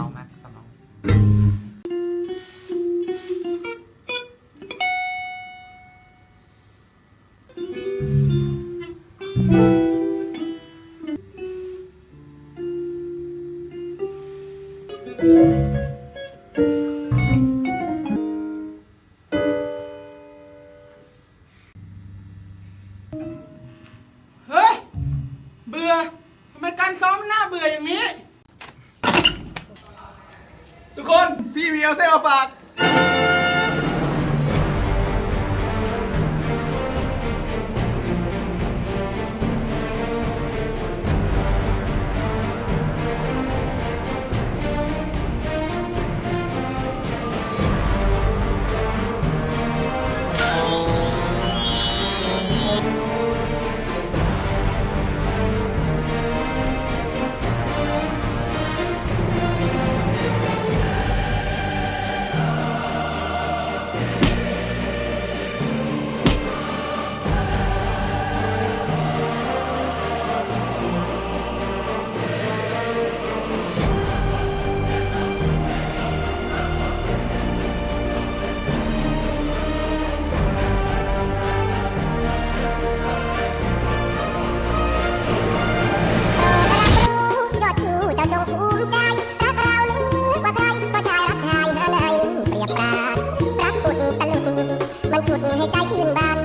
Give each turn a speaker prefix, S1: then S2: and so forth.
S1: รองม็กสำรองเฮ้ย เบื่อทำไมการซ้อมมันน่าเบื่ออย่างนี้
S2: ทุกคน พี่มีเอลเซลฝาก Bye.
S3: ชุดให้ใจชื่นบาน